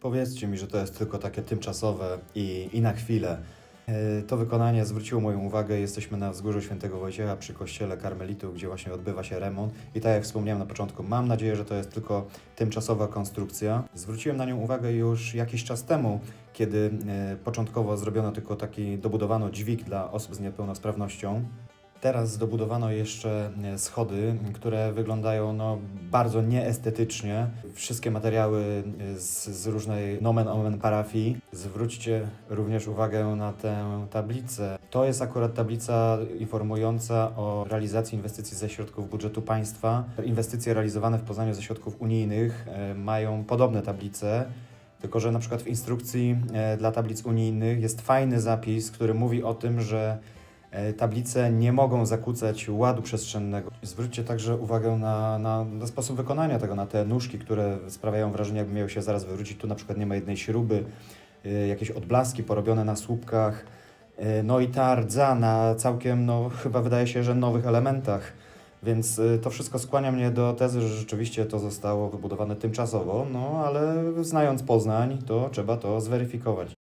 Powiedzcie mi, że to jest tylko takie tymczasowe i, i na chwilę. E, To wykonanie zwróciło moją uwagę. Jesteśmy na wzgórzu Świętego Wojciecha przy kościele Karmelitów, gdzie właśnie odbywa się remont. I tak jak wspomniałem na początku, mam nadzieję, że to jest tylko tymczasowa konstrukcja. Zwróciłem na nią uwagę już jakiś czas temu, kiedy e, początkowo zrobiono tylko taki, dobudowano dźwig dla osób z niepełnosprawnością. Teraz dobudowano jeszcze e, schody, które wyglądają no, bardzo nieestetycznie. Wszystkie materiały e, z, z różnej nomen omen parafii. Zwróćcie również uwagę na tę tablicę. To jest akurat tablica informująca o realizacji inwestycji ze środków budżetu państwa. Inwestycje realizowane w Poznaniu ze środków unijnych e, mają podobne tablice. Tylko, że na przykład w instrukcji dla tablic unijnych jest fajny zapis, który mówi o tym, że tablice nie mogą zakłócać ładu przestrzennego. Zwróćcie także uwagę na, na, na sposób wykonania tego, na te nóżki, które sprawiają wrażenie, jakby miały się zaraz wywrócić. Tu na przykład nie ma jednej śruby, e, jakieś odblaski porobione na słupkach. E, No i ta rdza na całkiem, no chyba wydaje się, że nowych elementach. Więc to wszystko skłania mnie do tezy, że rzeczywiście to zostało wybudowane tymczasowo, no ale znając Poznań, to trzeba to zweryfikować.